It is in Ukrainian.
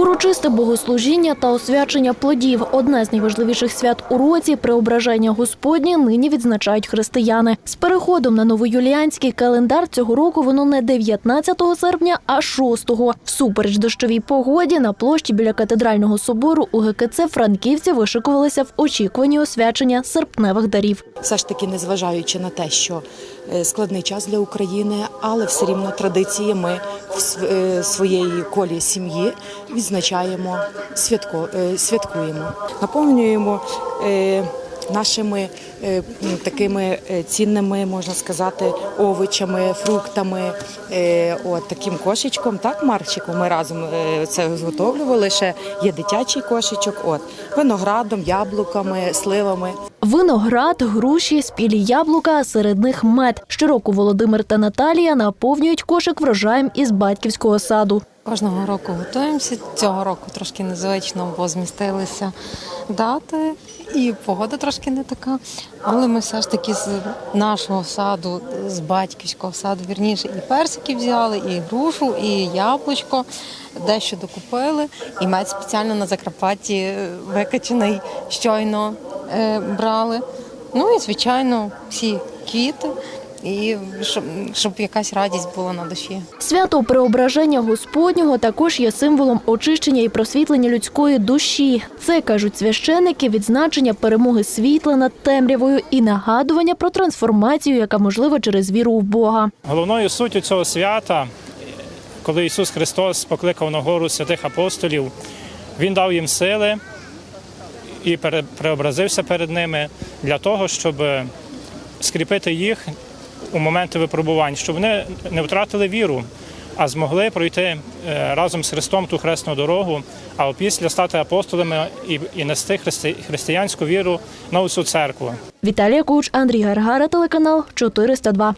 Урочисте богослужіння та освячення плодів одне з найважливіших свят у році преображення Господнє нині відзначають християни. З переходом на новоюліанський календар цього року воно не 19 серпня, а 6-го. Всупереч дощовій погоді на площі біля катедрального собору у ГКЦ франківці вишикувалися в очікуванні освячення серпневих дарів. все ж таки, незважаючи на те, що е, складний час для України, але все рівно традиції ми своєї колі сім'ї відзначаємо святко, е, святкуємо, наповнюємо. Нашими е, такими е, цінними, можна сказати, овочами, фруктами, е, от таким кошечком, так, Марчику, ми разом це зготовлювали. Ще є дитячий кошечок, от виноградом, яблуками, сливами. Виноград, груші, спілі яблука, а серед них мед. Щороку Володимир та Наталія наповнюють кошик врожаєм із батьківського саду. Кожного року готуємося. Цього року трошки незвично, бо змістилися дати, і погода трошки не така. Але ми все ж таки з нашого саду, з батьківського саду, вірніше, і персики взяли, і грушу, і яблучко, дещо докупили. І мед спеціально на Закарпатті е, викачений щойно е, брали. Ну і звичайно, всі квіти. І щоб, щоб якась радість була на душі. Свято преображення Господнього також є символом очищення і просвітлення людської душі. Це кажуть священики, відзначення перемоги світла над темрявою і нагадування про трансформацію, яка можлива через віру в Бога. Головною суттю цього свята, коли Ісус Христос покликав на гору святих апостолів, Він дав їм сили і пере- преобразився перед ними для того, щоб скріпити їх у моменти випробувань, щоб вони не втратили віру, а змогли пройти е, разом з Христом ту хресну дорогу, а опісля стати апостолами і, і нести христи- християнську віру на усю церкву. Віталія Куч, Андрій Гаргара, телеканал 402.